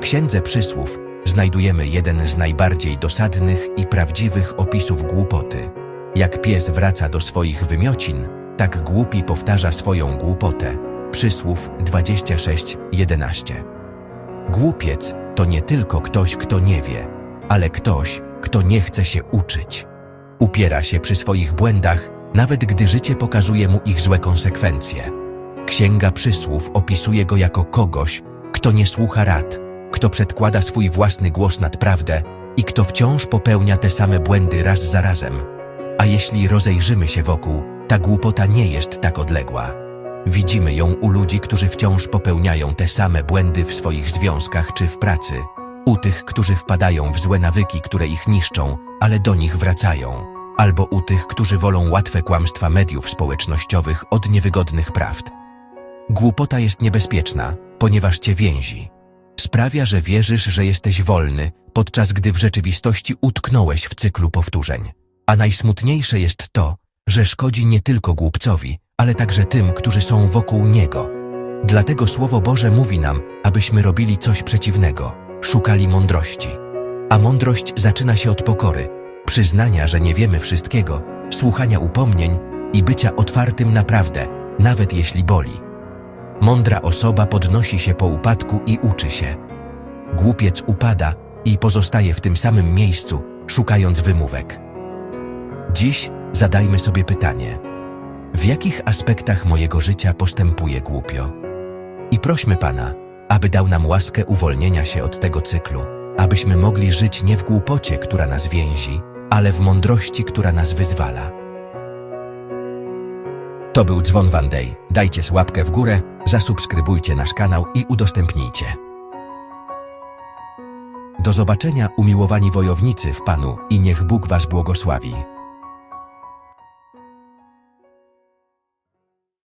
W Księdze Przysłów znajdujemy jeden z najbardziej dosadnych i prawdziwych opisów głupoty. Jak pies wraca do swoich wymiocin, tak głupi powtarza swoją głupotę. Przysłów 26:11. Głupiec to nie tylko ktoś, kto nie wie, ale ktoś, kto nie chce się uczyć. Upiera się przy swoich błędach, nawet gdy życie pokazuje mu ich złe konsekwencje. Księga Przysłów opisuje go jako kogoś, kto nie słucha rad, kto przedkłada swój własny głos nad prawdę i kto wciąż popełnia te same błędy raz za razem. A jeśli rozejrzymy się wokół, ta głupota nie jest tak odległa. Widzimy ją u ludzi, którzy wciąż popełniają te same błędy w swoich związkach czy w pracy, u tych, którzy wpadają w złe nawyki, które ich niszczą, ale do nich wracają, albo u tych, którzy wolą łatwe kłamstwa mediów społecznościowych od niewygodnych prawd. Głupota jest niebezpieczna, ponieważ cię więzi. Sprawia, że wierzysz, że jesteś wolny, podczas gdy w rzeczywistości utknąłeś w cyklu powtórzeń. A najsmutniejsze jest to, że szkodzi nie tylko głupcowi, ale także tym, którzy są wokół niego. Dlatego Słowo Boże mówi nam, abyśmy robili coś przeciwnego, szukali mądrości. A mądrość zaczyna się od pokory, przyznania, że nie wiemy wszystkiego, słuchania upomnień i bycia otwartym na prawdę, nawet jeśli boli. Mądra osoba podnosi się po upadku i uczy się. Głupiec upada i pozostaje w tym samym miejscu, szukając wymówek. Dziś zadajmy sobie pytanie: w jakich aspektach mojego życia postępuję głupio? I prośmy Pana, aby dał nam łaskę uwolnienia się od tego cyklu, abyśmy mogli żyć nie w głupocie, która nas więzi, ale w mądrości, która nas wyzwala. To był Dzwon Van Day. Dajcie łapkę w górę, zasubskrybujcie nasz kanał i udostępnijcie. Do zobaczenia, umiłowani wojownicy w Panu i niech Bóg Was błogosławi.